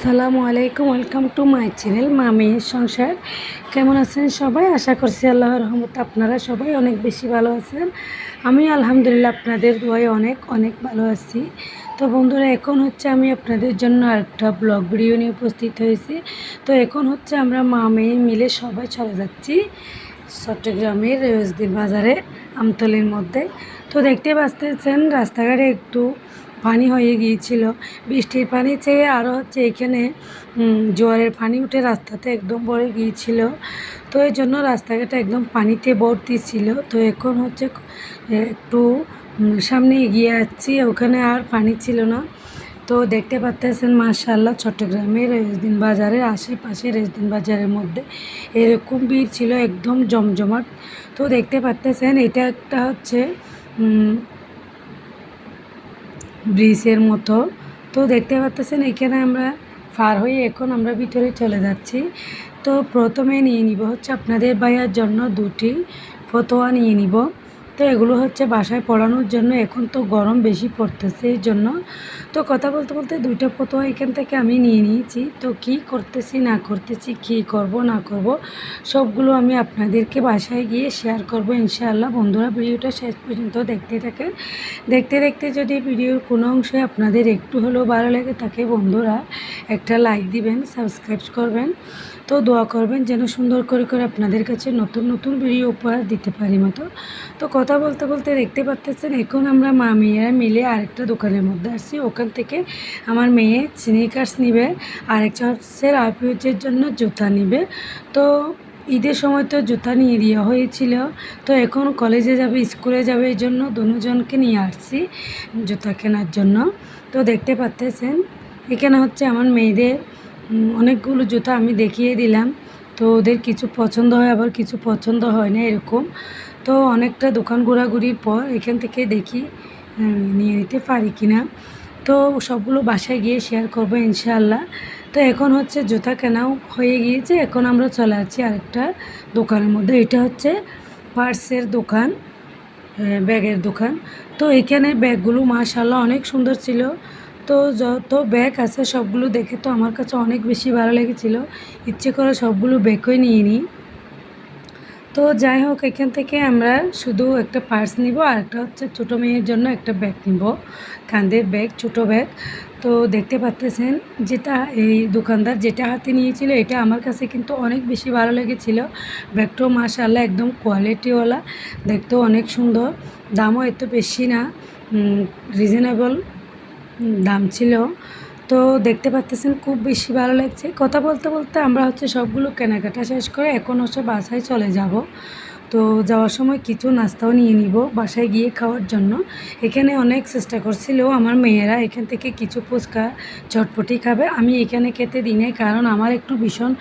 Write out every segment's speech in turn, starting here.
আসসালামু আলাইকুম welcome to my channel মামির সংসার। কেমন আছেন সবাই? আশা করছি আল্লাহর রহমত আপনারা সবাই অনেক বেশি ভালো আছেন। আমি আলহামদুলিল্লাহ আপনাদের দোয়ায় অনেক অনেক ভালো আছি। তো বন্ধুরা, এখন হচ্ছে আমি আপনাদের জন্য আরেকটা ব্লগ ভিডিও নিয়ে উপস্থিত হয়েছি। তো এখন হচ্ছে আমরা মা মেয়ে মিলে সবাই চলে যাচ্ছি চট্টগ্রামের রেওয়াজদিন বাজারে আমতলির মধ্যে। তো দেখতে পাচ্ছেন রাস্তাঘাটে একটু পানি হয়ে গিয়েছিল। বৃষ্টির পানি চেয়ে আরও হচ্ছে এখানে জোয়ারের পানি উঠে রাস্তাতে একদম ভরে গিয়েছিল। তো এই জন্য রাস্তাঘাটে একদম পানিতে ভর্তি ছিল। তো এখন হচ্ছে একটু সামনে এগিয়ে যাচ্ছি ওখানে আর পানি ছিল না। তো দেখতে পাচ্তেছেন মাশাল্লাহ চট্টগ্রামের রেজদিন বাজারের আশেপাশে রেজদিন বাজারের মধ্যে এরকম ভিড় ছিল, একদম জমজমাট। তো দেখতে পাচ্তেছেন, এটা একটা হচ্ছে ব্রিজের মতো। তো দেখতে পাচ্ছেন এখানে আমরা পার হয়ে এখন আমরা ভিতরে চলে যাচ্ছি। তো প্রথমে নিয়ে নিব হচ্ছে আপনাদের ভাইয়ার জন্য দুটি ফতোয়া নিয়ে নিব। তো এগুলো হচ্ছে বাসায় পড়ানোর জন্য। এখন তো গরম বেশি পড়তেছে এই জন্য। তো কথা বলতে বলতে দুইটা ফতোয়া এখান থেকে আমি নিয়ে নিয়েছি। তো কি করতেছি, না করতেছি, কি করব, না করব, সবগুলো আমি আপনাদেরকে বাসায় গিয়ে শেয়ার করব ইনশাআল্লাহ। বন্ধুরা, ভিডিওটা শেষ পর্যন্ত দেখতে থাকেন। দেখতে দেখতে যদি ভিডিওর কোনো অংশে আপনাদের একটু হলেও ভালো লাগে থাকে বন্ধুরা একটা লাইক দিবেন সাবস্ক্রাইব করবেন। তো দোয়া করবেন যেন সুন্দর করে করে আপনাদের কাছে নতুন নতুন ভিডিও উপহার দিতে পারি মতো। তো কথা বলতে বলতে দেখতে পাচ্তেছেন, এখন আমরা মা মেয়েরা মিলে আরেকটা দোকানের মধ্যে আসছি। ওখান থেকে আমার মেয়ে স্নিকার্স নিবে আরেকটা হচ্ছে আইপিওচের জন্য জুতা নিবে। তো ঈদের সময় তো জুতা নিয়ে দেওয়া হয়েছিল। তো এখন কলেজে যাবে স্কুলে যাবে, এই জন্য দুজনকে নিয়ে আসছি জুতা কেনার জন্য। তো দেখতে পাচ্তেছেন, এখানে হচ্ছে আমার মেয়েদের অনেকগুলো জুতা আমি দেখিয়ে দিলাম। তো ওদের কিছু পছন্দ হয়, আবার কিছু পছন্দ হয় না এরকম। তো অনেকটা দোকান ঘোরাঘুরির পর এখান থেকে দেখি নিয়ে নিতে পারি কিনা। তো সবগুলো বাসায় গিয়ে শেয়ার করব ইনশাআল্লাহ। তো এখন হচ্ছে জুতা কেনাও হয়ে গিয়েছে, এখন আমরা চলে যাচ্ছি আরেকটা দোকানের মধ্যে। এটা হচ্ছে পার্সের দোকান ব্যাগের দোকান। তো এখানে ব্যাগগুলো মাশাল্লাহ অনেক সুন্দর ছিল। তো যত ব্যাগ আছে সবগুলো দেখে তো আমার কাছে অনেক বেশি ভালো লেগেছিল। ইচ্ছে করে সবগুলো ব্যাগই নিয়ে নিই। তো যাই হোক, এখান থেকে আমরা শুধু একটা পার্স নিব আর একটা হচ্ছে ছোটো মেয়ের জন্য একটা ব্যাগ নিব। কাঁধের ব্যাগ ছোটো ব্যাগ তো দেখতে পাচ্তেছেন যেটা এই দোকানদার যেটা হাতে নিয়েছিল, এটা আমার কাছে কিন্তু অনেক বেশি ভালো লেগেছিল। ব্যাগটাও মাশাআল্লাহ একদম কোয়ালিটিওয়ালা দেখতেও অনেক সুন্দর। দামও এত বেশি না রিজনেবল দাম ছিল। তো দেখতে পাচ্তেছেন খুব বেশি ভালো লাগছে। কথা বলতে বলতে আমরা হচ্ছে সবগুলো কেনাকাটা শেষ করে এখন হচ্ছে বাসায় চলে যাব। তো যাওয়ার সময় কিছু নাস্তাও নিয়ে নিব বাসায় গিয়ে খাওয়ার জন্য। এখানে অনেক চেষ্টা করছিল আমার মেয়েরা, এখান থেকে কিছু ফুচকা চটপটি খাবে। আমি এখানে খেতে দিই নাই কারণ আমার একটু ভীষণ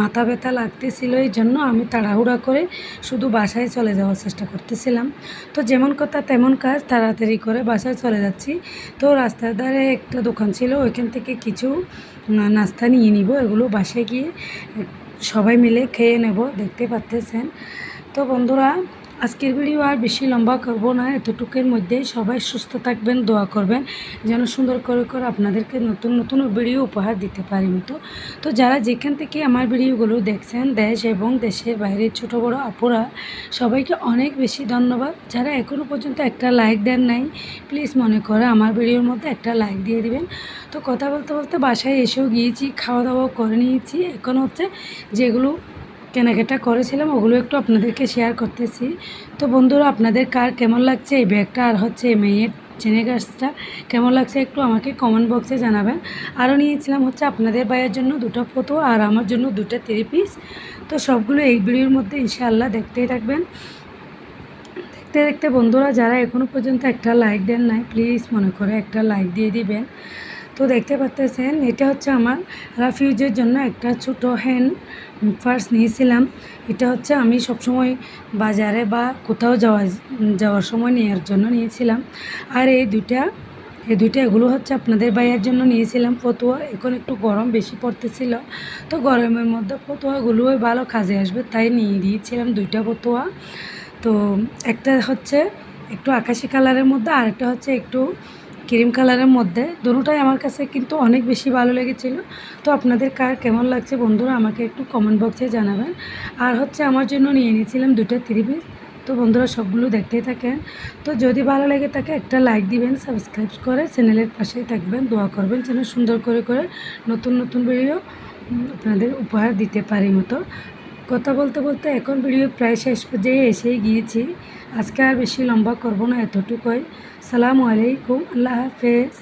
মাথা ব্যথা লাগতেছিল এই জন্য আমি তাড়াহুড়া করে শুধু বাসায় চলে যাওয়ার চেষ্টা করতেছিলাম। তো যেমন কথা তেমন কাজ, তাড়াতাড়ি করে বাসায় চলে যাচ্ছি। তো রাস্তার ধারে একটা দোকান ছিল, ওইখান থেকে কিছু নাস্তা নিয়ে নিব। এগুলো বাসায় গিয়ে সবাই মিলে খেয়ে নেব, দেখতে পাচ্তেছেন তো বন্ধুরা, আজকের ভিডিও আর বেশি লম্বা করব না, এতটুকুর মধ্যে সবাই সুস্থ থাকবেন, দোয়া করবেন, যেন সুন্দর করে করে আপনাদেরকে নতুন নতুন ভিডিও উপহার দিতে পারি মতো। তো যারা যেখান থেকে আমার ভিডিওগুলো দেখছেন, দেশ এবং দেশের বাইরে ছোট বড় আপুরা, সবাইকে অনেক বেশি ধন্যবাদ। যারা এখনও পর্যন্ত একটা লাইক দেন নাই, প্লিজ মনে করে আমার ভিডিওর মধ্যে একটা লাইক দিয়ে দিবেন। তো কথা বলতে বলতে বাসায় এসেও গিয়েছি, খাওয়া দাওয়া করে নিয়েছি। এখন হচ্ছে যেগুলো কেনাকাটা করেছিলাম, ওগুলো একটু আপনাদেরকে শেয়ার করতেছি। তো বন্ধুরা, আপনাদের কার কেমন লাগছে? এই ব্যাগটা আর হচ্ছে মেয়ের গাছটা কেমন লাগছে একটু আমাকে কমেন্ট বক্সে জানাবেন। আরও নিয়েছিলাম হচ্ছে আপনাদের ভাইয়ের জন্য দুটো ফটো আর আমার জন্য দুটো থ্রি পিস তো সবগুলো এই ভিডিওর মধ্যে ইনশাআল্লাহ দেখতেই থাকবেন। দেখতে দেখতে বন্ধুরা, যারা এখনও পর্যন্ত একটা লাইক দেন নাই প্লিজ মনে করে একটা লাইক দিয়ে দিবেন। তো দেখতে পাচ্তেছেন, এটা হচ্ছে আমার রাফিউজের জন্য একটা ছোট হ্যান্ড পার্স নিয়েছিলাম। এটা হচ্ছে আমি সবসময় বাজারে বা কোথাও যাওয়া, যাওয়ার সময় নেওয়ার জন্য নিয়েছিলাম। আর এই দুইটা এই দুইটা এগুলো হচ্ছে আপনাদের ভাইয়ের জন্য নিয়েছিলাম। ফতুয়া, এখন একটু গরম বেশি পড়তেছিল। তো গরমের মধ্যে ফতুয়াগুলোই ভালো কাজে আসবে, তাই নিয়ে দিয়েছিলাম দুইটা ফতুয়া। তো একটা হচ্ছে একটু আকাশি কালারের মধ্যে আর একটা হচ্ছে একটু ক্রিম কালারের মধ্যে দুটোটাই আমার কাছে কিন্তু অনেক বেশি ভালো লেগেছিল। তো আপনাদের কার কেমন লাগছে বন্ধুরা আমাকে একটু কমেন্ট বক্সে জানাবেন। আর হচ্ছে আমার জন্য নিয়ে নিয়েছিলাম দুটো থ্রি পিস তো বন্ধুরা সবগুলো দেখতেই থাকেন। তো যদি ভালো লেগে থাকে একটা লাইক দিবেন সাবস্ক্রাইব করে চ্যানেলের পাশেই থাকবেন। দোয়া করবেন যেন সুন্দর করে করে নতুন নতুন ভিডিও আপনাদের উপহার দিতে পারি মতো। কথা বলতে বলতে এখন ভিডিও প্রায় শেষ পর্যায়ে এসেই গিয়েছি। আজকে আর বেশি লম্বা করব না, এতটুকুই। সালামু আলাইকুম, আল্লাহ হাফেজ।